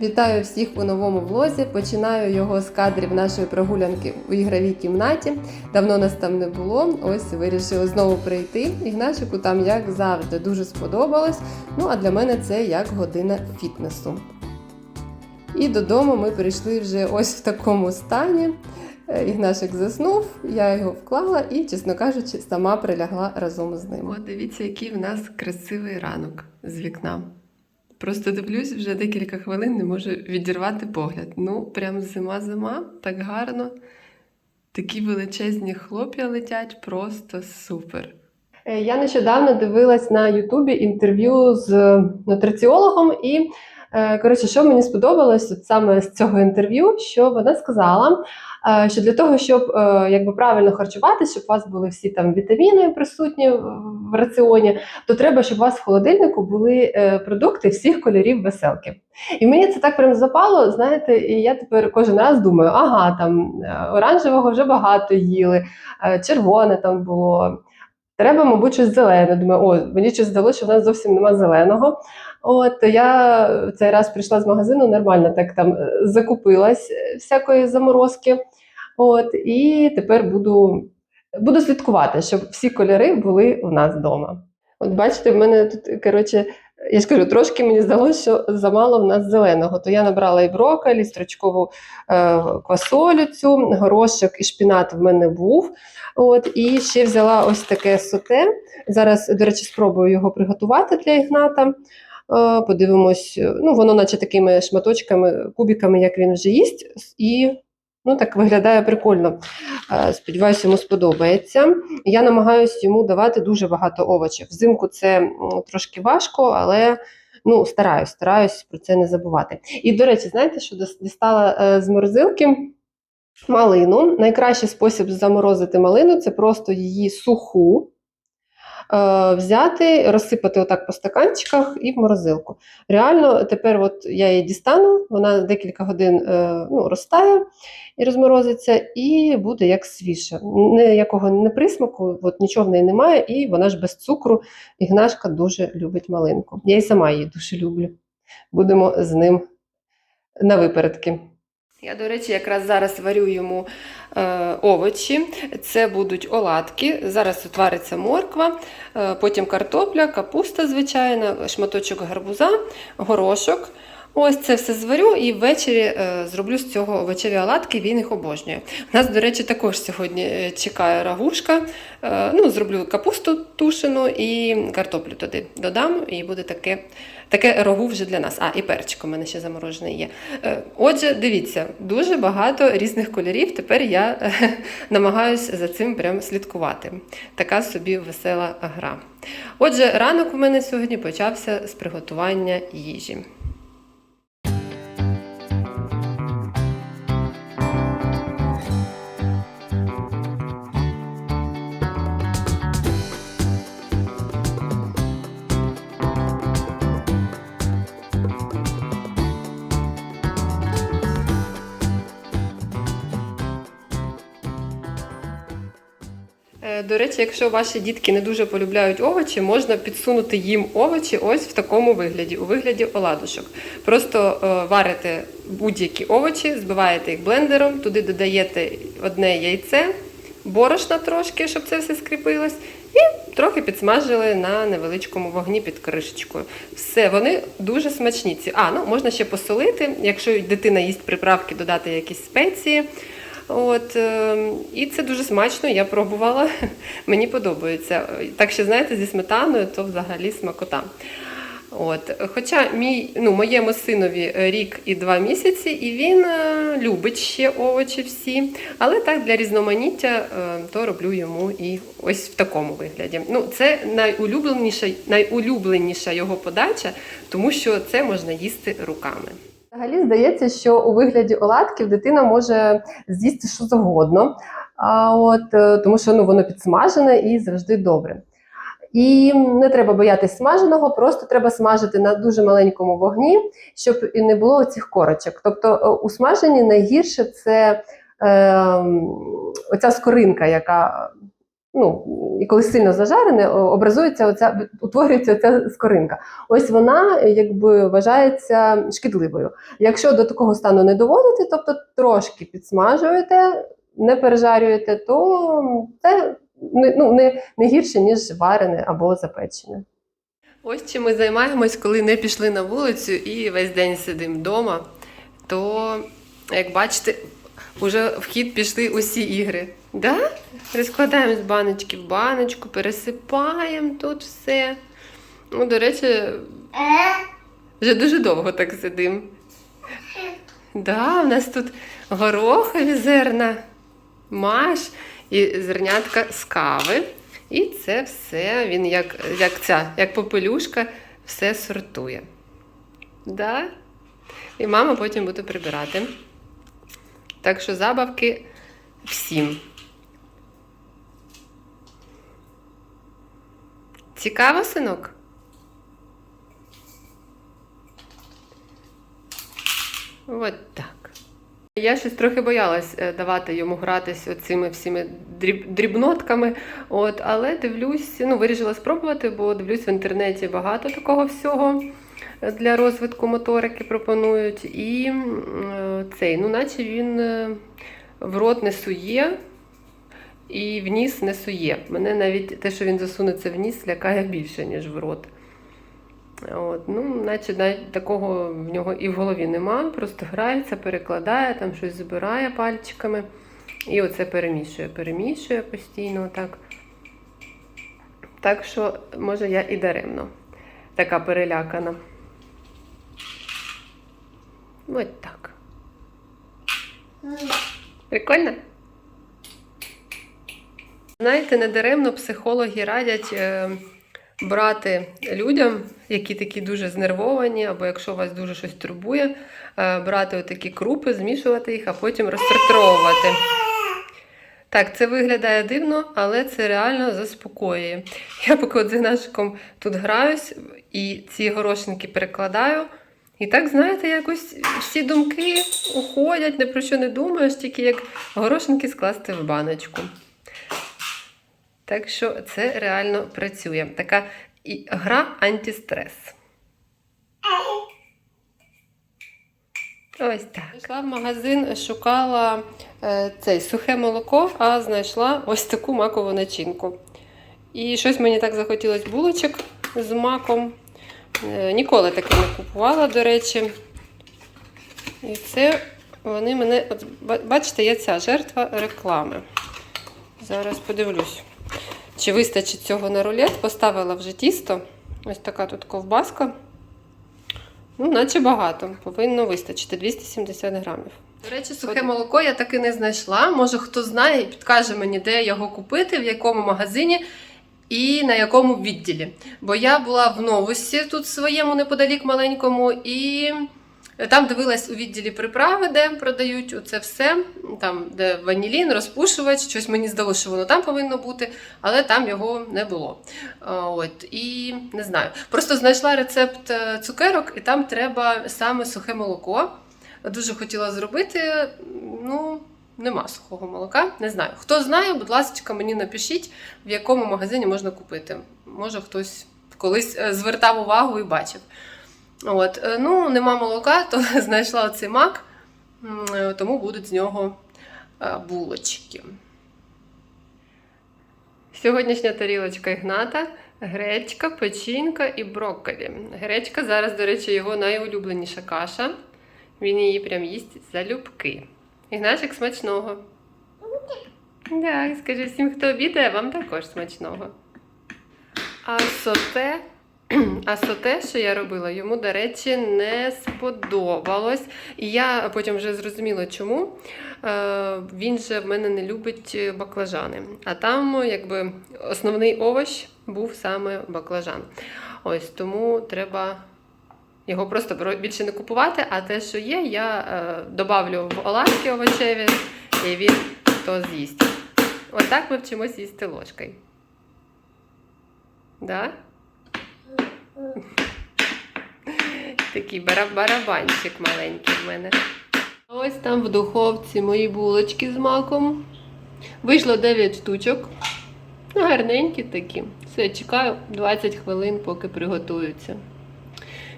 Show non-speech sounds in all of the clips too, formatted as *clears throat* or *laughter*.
Вітаю всіх у новому влозі. Починаю його з кадрів нашої прогулянки у ігровій кімнаті. Давно нас там не було. Ось вирішили знову прийти. Ігнашику там, як завжди, дуже сподобалось. Ну а для мене це як година фітнесу. І додому ми прийшли вже ось в такому стані. Е, Ігнашик заснув, я його вклала і, чесно кажучи, сама прилягла разом з ним. От дивіться, який в нас красивий ранок з вікна. Просто дивлюсь, вже декілька хвилин не можу відірвати погляд. Ну, прям зима-зима, так гарно. Такі величезні хлоп'я летять, просто супер. Е, Я нещодавно дивилась на Ютубі інтерв'ю з нутриціологом, і е, коротше, що мені сподобалось от саме з цього інтерв'ю, що вона сказала, е, що для того, щоб е, якби правильно харчуватися, щоб у вас були всі там вітаміни присутні в раціоні, то треба, щоб у вас в холодильнику були е, продукти всіх кольорів веселки. І мені це так прям запало, знаєте, і я тепер кожен раз думаю, ага, там е, оранжевого вже багато їли, е, червоне там було. Треба, мабуть, щось зелене. Думаю, о, мені щось здалося, що в нас зовсім нема зеленого. От я цей раз прийшла з магазину, нормально так там е, закупилась е, всякої заморозки. От, і тепер буду, буду слідкувати, щоб всі кольори були у нас вдома. От бачите, в мене тут, коротше, я ж трошки мені здалося, що замало в нас зеленого. То я набрала і брокколі, строчкову е, квасолю цю, горошок і шпінат в мене був. От, і ще взяла ось таке соте. Зараз, до речі, спробую його приготувати для Ігната. Е, подивимось, ну воно, наче такими шматочками, кубиками, як він вже їсть, і ну, так виглядає прикольно. Е, Сподіваюся, йому сподобається. Я намагаюся йому давати дуже багато овочів. Взимку це трошки важко, але ну, стараюсь, стараюсь про це не забувати. І, до речі, знаєте, що дістала е, з морозилки малину. Найкращий спосіб заморозити малину це просто її суху. Е, Взяти, розсипати отак по стаканчиках і в морозилку. Реально, тепер от я її дістану, вона декілька годин е, ну, розтає і розморозиться, і буде як свіже. Ніякого не присмаку, от нічого в неї немає, і вона ж без цукру. Ігнашка дуже любить малинку. Я і сама її дуже люблю. Будемо з ним на випередки. Я, до речі, якраз зараз варю йому е, овочі. Це будуть оладки. Зараз тут морква, е, потім картопля, капуста звичайна, шматочок гарбуза, горошок. Ось це все зварю і ввечері е, зроблю з цього овочеві оладки, він їх обожнює. У нас, до речі, також сьогодні е, чекає рагушка. Е, ну, зроблю капусту тушену і картоплю туди додам, і буде таке, таке рагу вже для нас. А, і перчик у мене ще заморожений є. Отже, дивіться, дуже багато різних кольорів. Тепер я *laughs* намагаюся за цим прям слідкувати. Така собі весела гра. Отже, ранок у мене сьогодні почався з приготування їжі. До речі, якщо ваші дітки не дуже полюбляють овочі, можна підсунути їм овочі ось в такому вигляді, у вигляді оладушок. Просто е, варите будь-які овочі, збиваєте їх блендером, туди додаєте одне яйце, борошна трошки, щоб це все скріпилось, і трохи підсмажили на невеличкому вогні під кришечкою. Все, вони дуже смачні. А, ну можна ще посолити, якщо дитина їсть приправки, додати якісь спеції. От, е, і це дуже смачно, я пробувала, *laughs* мені подобається. Так що, знаєте, зі сметаною то взагалі смакота. От. Хоча мій, ну, моєму синові рік і два місяці, і він е, любить ще овочі всі. Але так для різноманіття е, то роблю йому і ось в такому вигляді. Ну, це найулюбленіша, найулюбленіша його подача, тому що це можна їсти руками. Взагалі здається, що у вигляді оладків дитина може з'їсти що завгодно, а от, е, тому що ну, воно підсмажене і завжди добре. І не треба боятися смаженого, просто треба смажити на дуже маленькому вогні, щоб і не було цих корочок. Тобто е, у смаженні найгірше це е, оця скоринка, яка ну, і коли сильно зажарене, образується оця, утворюється оця скоринка. Ось вона якби вважається шкідливою. Якщо до такого стану не доводити, тобто трошки підсмажуєте, не пережарюєте, то це ну, не, не гірше, ніж варене або запечене. Ось чим ми займаємось, коли не пішли на вулицю і весь день сидимо вдома, то, як бачите, вже в хід пішли усі ігри. Да? Розкладаємо з баночки в баночку, пересипаємо тут все. Ну, до речі, вже дуже довго так сидимо. Да, у нас тут горохові зерна, маш і зернятка з кави. І це все він як, як ця, як попелюшка, все сортує. Да? І мама потім буде прибирати. Так що забавки всім. Цікаво, синок? От так. Я щось трохи боялась е, давати йому гратись оцими всіми дріб, дрібнотками. От, але дивлюсь, ну, вирішила спробувати, бо дивлюсь в інтернеті багато такого всього для розвитку моторики пропонують. І е, цей, ну, наче він е, в рот не сує і в ніс не сує. Мене навіть те, що він засунеться в ніс, лякає більше, ніж в рот. От, ну, наче такого в нього і в голові нема, просто грається, перекладає, там щось збирає пальчиками. І оце перемішує, перемішує постійно так. Так що, може, я і даремно така перелякана. Ось так. Прикольно? Знаєте, недаремно психологи радять е, брати людям, які такі дуже знервовані, або якщо вас дуже щось турбує, е, брати отакі крупи, змішувати їх, а потім розтратровувати. Так, це виглядає дивно, але це реально заспокоює. Я поки от з тут граюсь і ці горошинки перекладаю. І так, знаєте, якось всі думки уходять, ні про що не думаєш, тільки як горошинки скласти в баночку. Так що це реально працює. Така і гра антистрес. Ось так. Пішла в магазин, шукала е, цей сухе молоко, а знайшла ось таку макову начинку. І щось мені так захотілось булочок з маком. Е, ніколи таке не купувала, до речі. І це вони мене. От, бачите, я ця жертва реклами. Зараз подивлюсь. Чи вистачить цього на рулет? Поставила вже тісто. Ось така тут ковбаска. Ну, наче багато. Повинно вистачити 270 грамів. До речі, сухе молоко я таки не знайшла. Може, хто знає і підкаже мені, де його купити, в якому магазині і на якому відділі. Бо я була в новусі тут своєму неподалік маленькому, і там дивилась у відділі приправи, де продають оце все. Там, де ванілін, розпушувач, щось мені здалося, що воно там повинно бути, але там його не було. От, і не знаю. Просто знайшла рецепт е, цукерок, і там треба саме сухе молоко. Дуже хотіла зробити. Ну, нема сухого молока. Не знаю. Хто знає, будь ласка, мені напишіть, в якому магазині можна купити. Може, хтось колись е, звертав увагу і бачив. От, е, ну, нема молока, *laughs* то знайшла оцей мак, е, тому будуть з нього булочки. Сьогоднішня тарілочка Ігната, гречка, печінка і брокколі. Гречка зараз, до речі, його найулюбленіша каша. Він її прям їсть залюбки. Ігнашик смачного. Так, скажи всім, хто обідає, вам також смачного. А соте, *clears throat* а соте, що я робила, йому, до речі, не сподобалось. І я потім вже зрозуміла, чому. Е, Він же в мене не любить баклажани. А там, якби, основний овощ був саме баклажан. Ось тому треба його просто більше не купувати, а те, що є, я е, добавлю в оладки овочеві, і він то з'їсть. Отак ми вчимось їсти ложкою. Да? *laughs* Такий бара- барабанчик маленький в мене. Ось там в духовці мої булочки з маком. Вийшло 9 штучок. Ну, гарненькі такі. Все, чекаю 20 хвилин, поки приготуються.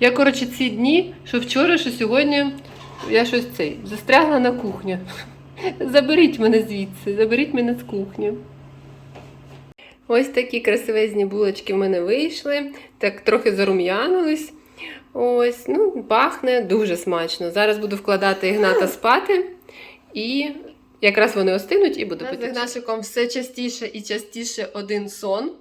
Я, коротше, ці дні, що вчора, що сьогодні, я щось цей застрягла на кухні. *laughs* Заберіть мене звідси, заберіть мене з кухні. Ось такі красивезні булочки в мене вийшли. Так трохи зарум'янились. Ось, ну, пахне дуже смачно. Зараз буду вкладати Ігната спати і якраз вони остинуть і буду пити. З Ігнашиком все частіше і частіше один сон.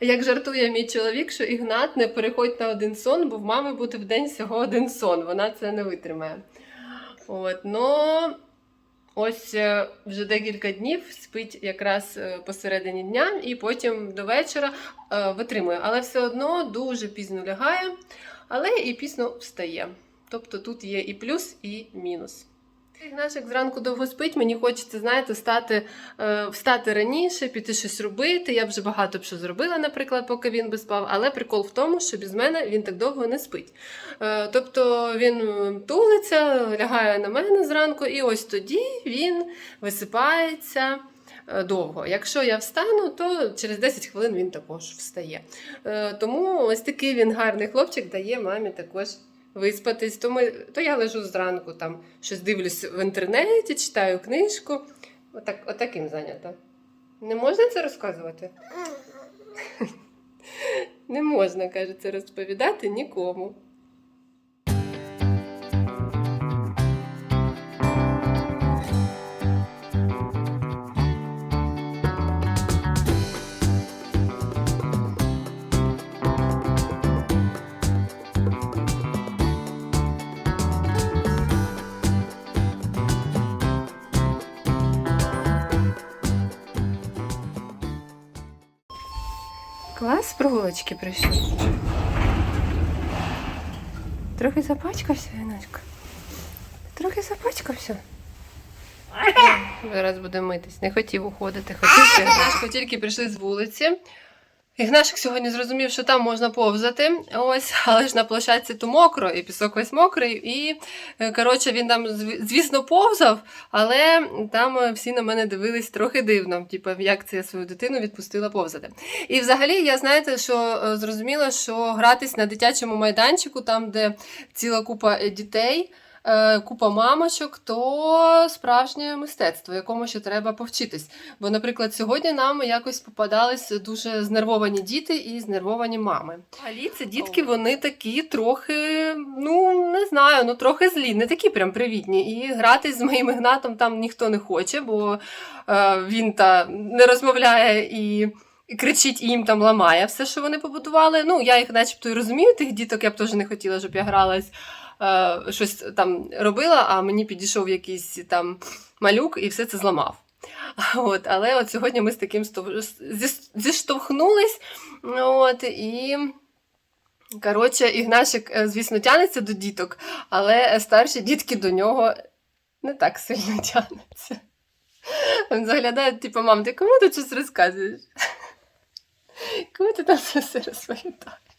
Як жартує мій чоловік, що Ігнат не переходь на один сон, бо в мами буде в день всього один сон. Вона це не витримає. От, но ось е, вже декілька днів спить якраз е, посередині дня, і потім до вечора е, витримує. Але все одно дуже пізно лягає, але і пізно встає. Тобто тут є і плюс, і мінус. Ігнашик зранку довго спить, мені хочеться, знаєте, стати, е, встати раніше, піти щось робити. Я вже багато б що зробила, наприклад, поки він би спав. Але прикол в тому, що без мене він так довго не спить. Е, тобто він е, тулиться, лягає на мене зранку, і ось тоді він висипається. е, Довго. Якщо я встану, то через 10 хвилин він також встає. Е, Тому ось такий він гарний хлопчик дає мамі також виспатись. То, ми, то я лежу зранку, там щось дивлюсь в інтернеті, читаю книжку. Отак, отаким зайнята. Не можна це розказувати? *laughs* Не можна, каже, це розповідати нікому. Клас з прогулочки прийшов. Трохи запачкався, Яночка. Трохи запачкався. Зараз буде митись. Не хотів уходити, хотів тільки прийшли з вулиці. Ігнашик сьогодні зрозумів, що там можна повзати. Ось, *laughs* але ж на площадці то мокро, і пісок весь мокрий. І е, коротше, він там, звісно, повзав, але там е, всі на мене дивились трохи дивно. Типу, як це я свою дитину відпустила повзати. І взагалі, я знаєте, що е, зрозуміла, що гратись на дитячому майданчику, там, де ціла купа дітей. Е, Купа мамочок, то справжнє мистецтво, якому ще треба повчитись. Бо, наприклад, сьогодні нам якось попадались дуже знервовані діти і знервовані мами. Взагалі, це дітки, вони такі трохи, ну не знаю, ну трохи злі, не такі прям привітні. І гратись з моїм ігнатом там ніхто не хоче, бо е, він та не розмовляє і. І кричить і їм там ламає все, що вони побудували. Ну, я їх начебто і розумію, тих діток, я б теж не хотіла, щоб я гралась, е, щось там робила, а мені підійшов якийсь там малюк і все це зламав. *laughs* От, але от сьогодні ми з таким зіштовхнулись. От, і. Коротше, Ігнашик, е, звісно, тянеться до діток, але старші дітки до нього не так сильно *laughs* тянуться. Він заглядає, типу, мам, ти кому ти щось розказуєш? *laughs* Кому ти там все розповідаєш?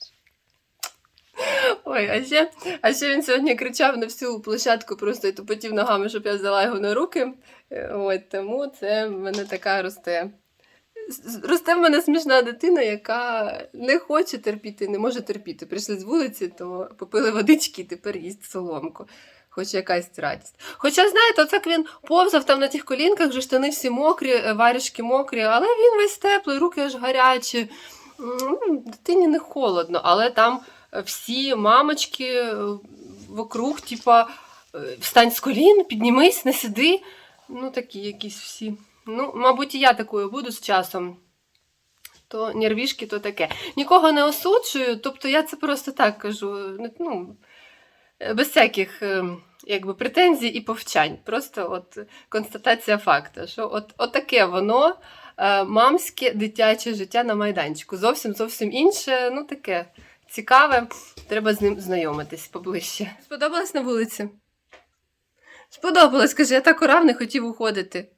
Ой, а ще, а ще він сьогодні кричав на всю площадку просто і тупотів ногами, щоб я взяла його на руки. Е, От, тому це в мене така росте. Росте в мене смішна дитина, яка не хоче терпіти, не може терпіти. Прийшли з вулиці, то попили водички і тепер їсть соломку. Хоч якась радість. Хоча, знаєте, оцак він повзав там на тих колінках, вже штани всі мокрі, е, варішки мокрі, але він весь теплий, руки аж гарячі. Дитині не холодно, але там всі мамочки е, вокруг, типа, е, встань з колін, піднімись, не сиди. Ну, такі якісь всі. Ну, мабуть, і я такою буду з часом. То нервішки, то таке. Нікого не осуджую, тобто я це просто так кажу. Ну, без всяких е, якби, претензій і повчань. Просто от констатація факту, що от, от таке воно мамське дитяче життя на майданчику. Зовсім зовсім інше, ну таке цікаве. Треба з ним знайомитись поближче. Сподобалось на вулиці? Сподобалось, скажи, я так урав не хотів уходити.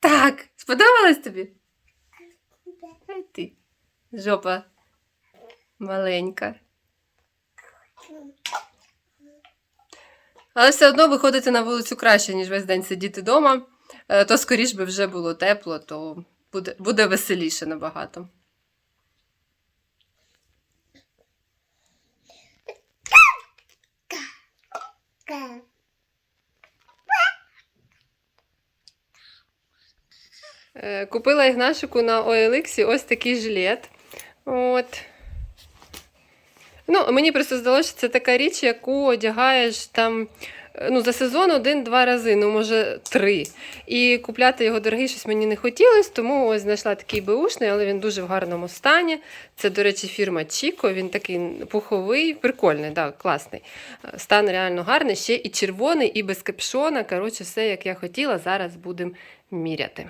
Так, сподобалось тобі? Ай ти. Жопа маленька. Але все одно виходити на вулицю краще, ніж весь день сидіти вдома. То скоріш би вже було тепло, то буде, буде веселіше набагато. Е, Купила Ігнашику на OLX ось такий жилет. От. Ну, мені просто здалося, що це така річ, яку одягаєш там е, ну, за сезон один-два рази, ну, може, три. І купляти його дорогий щось мені не хотілося, тому ось знайшла такий беушний, але він дуже в гарному стані. Це, до речі, фірма Чіко, він такий пуховий, прикольний, да, класний. Е, Стан реально гарний, ще і червоний, і без капшона. Коротше, все, як я хотіла, зараз будемо міряти.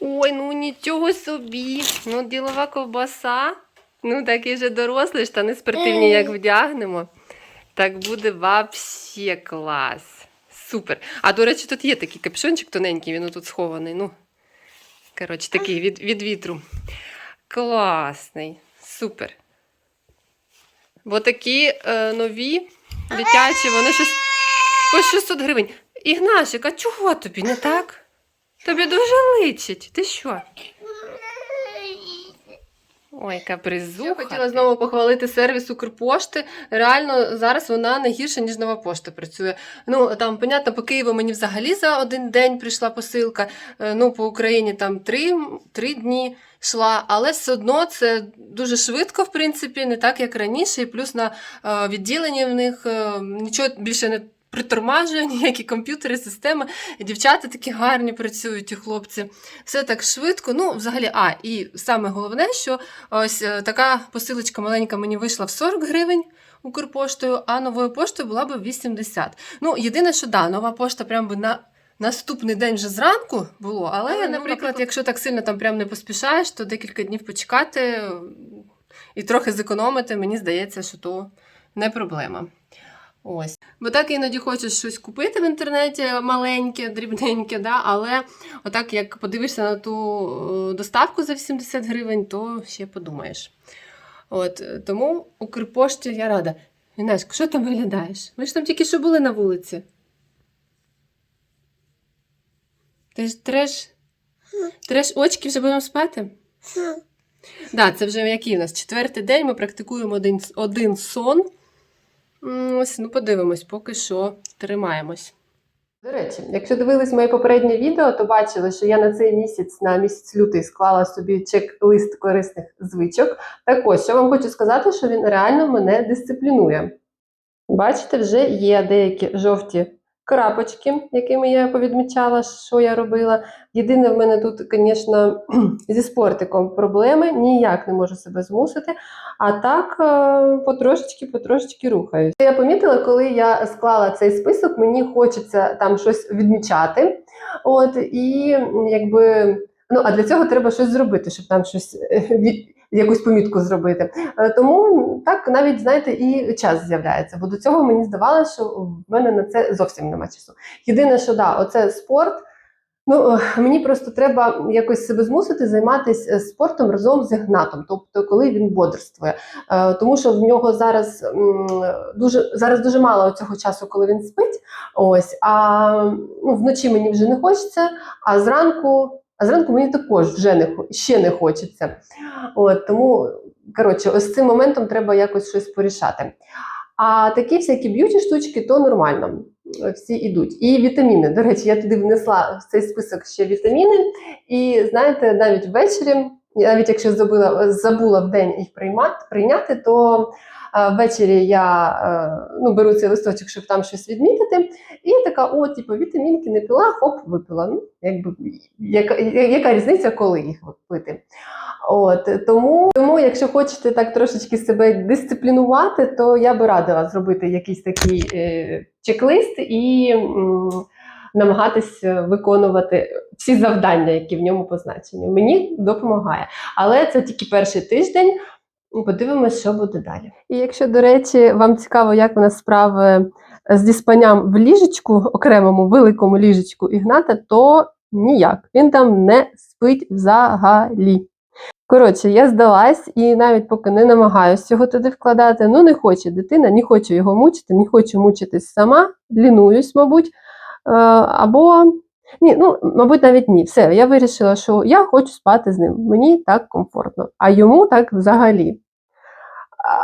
Ой, ну нічого собі. Ну, ділова ковбаса. Ну, такий вже дорослий, штани спортивні, як вдягнемо. Так буде вообще клас. Супер. А до речі, тут є такий капюшончик тоненький, він тут схований. Ну, коротше, такий від, від вітру. Класний. Супер. Бо такі е, нові, дитячі, вони щось по 600 гривень. Ігнашик, а чого тобі не так? Тобі дуже личить. Ти що? Ой, капризуха. Я хотіла знову похвалити сервіс Укрпошти. Реально зараз вона не гірше, ніж нова пошта працює. Ну там, понятно, по Києву мені взагалі за один день прийшла посилка. Е, Ну, по Україні там три, три дні йшла, але все одно це дуже швидко, в принципі, не так як раніше. І плюс на е, відділенні в них е, нічого більше не. Притормажує ніякі комп'ютери, системи. Дівчата такі гарні працюють, і хлопці. Все так швидко. Ну, взагалі, а, і саме головне, що ось е, така посилочка маленька мені вийшла в 40 гривень Укрпоштою, а новою поштою була б 80. Ну, єдине, що да, нова пошта прям би на. Наступний день вже зранку було, але, Але, ну, наприклад, наприклад, якщо так сильно там прям не поспішаєш, то декілька днів почекати і трохи зекономити, мені здається, що то не проблема. Ось. Бо так іноді хочеш щось купити в інтернеті маленьке, дрібненьке, да? але отак, як подивишся на ту е, доставку за 80 гривень, то ще подумаєш. От, тому Укрпошті я рада. Інешко, що там виглядаєш? Ми ж там тільки що були на вулиці. Ти ж треш, треш очки, вже будемо спати? Так, да, це вже який у нас четвертий день, ми практикуємо один, один сон. Ось, ну подивимось, поки що тримаємось. До речі, якщо дивились моє попереднє відео, то бачили, що я на цей місяць, на місяць лютий, склала собі чек-лист корисних звичок. Так ось, що вам хочу сказати, що він реально мене дисциплінує. Бачите, вже є деякі жовті крапочки, якими я повідмічала, що я робила. Єдине в мене тут, звісно, *clears throat* зі спортиком проблеми, ніяк не можу себе змусити. А так е, потрошечки, потрошечки рухаюсь. Я помітила, коли я склала цей список, мені хочеться там щось відмічати. От і якби. Ну, а для цього треба щось зробити, щоб там щось е, якусь помітку зробити. Е, Тому так навіть знаєте, і час з'являється. Бо до цього мені здавалося, що в мене на це зовсім нема часу. Єдине, що да, оце спорт. Ну, е, мені просто треба якось себе змусити займатися спортом разом з Ігнатом, тобто коли він бодрствує. Е, Тому що в нього зараз дуже зараз дуже мало цього часу, коли він спить. Ось, а ну, вночі мені вже не хочеться, а зранку, а зранку мені також вже не ще не хочеться. От, тому, коротше, ось цим моментом треба якось щось порішати. А такі всякі б'юті штучки, то нормально. Всі йдуть. І вітаміни. До речі, я туди внесла в цей список ще вітаміни. І знаєте, навіть ввечері, навіть якщо забула, забула в день їх приймати, прийняти, то е, ввечері я е, ну, беру цей листочок, щоб там щось відмітити. І така, о, типу, вітамінки не пила, хоп, випила. Ну, якби, яка, яка різниця, коли їх пити? От тому, тому, якщо хочете так трошечки себе дисциплінувати, то я би радила зробити якийсь такий е, чек-лист і м, намагатися виконувати всі завдання, які в ньому позначені. Мені допомагає. Але це тільки перший тиждень. Подивимося, що буде далі. І якщо, до речі, вам цікаво, як у нас справи з діспанням в ліжечку, окремому великому ліжечку Ігната, то ніяк. Він там не спить взагалі. Коротше, я здалась і навіть поки не намагаюся його туди вкладати. Ну, не хоче дитина, не хочу його мучити, не хочу мучитись сама, лінуюсь, мабуть. Е, Або Ні, ну, мабуть, навіть ні. Все, я вирішила, що я хочу спати з ним. Мені так комфортно, а йому так взагалі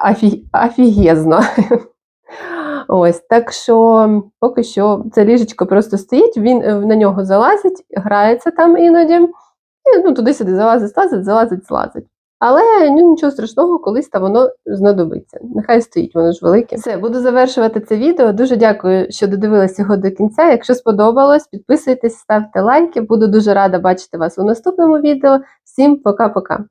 афі... афігезно. *laughs* Ось, так що поки що це ліжечко просто стоїть, він е, на нього залазить, грається там іноді, і ну, туди-сюди залазить, слазить, залазить, слазить. Але ну, нічого страшного, колись та воно знадобиться. Нехай стоїть, воно ж велике. Все, буду завершувати це відео. Дуже дякую, що додивилися його до кінця. Якщо сподобалось, підписуйтесь, ставте лайки. Буду дуже рада бачити вас у наступному відео. Всім пока-пока!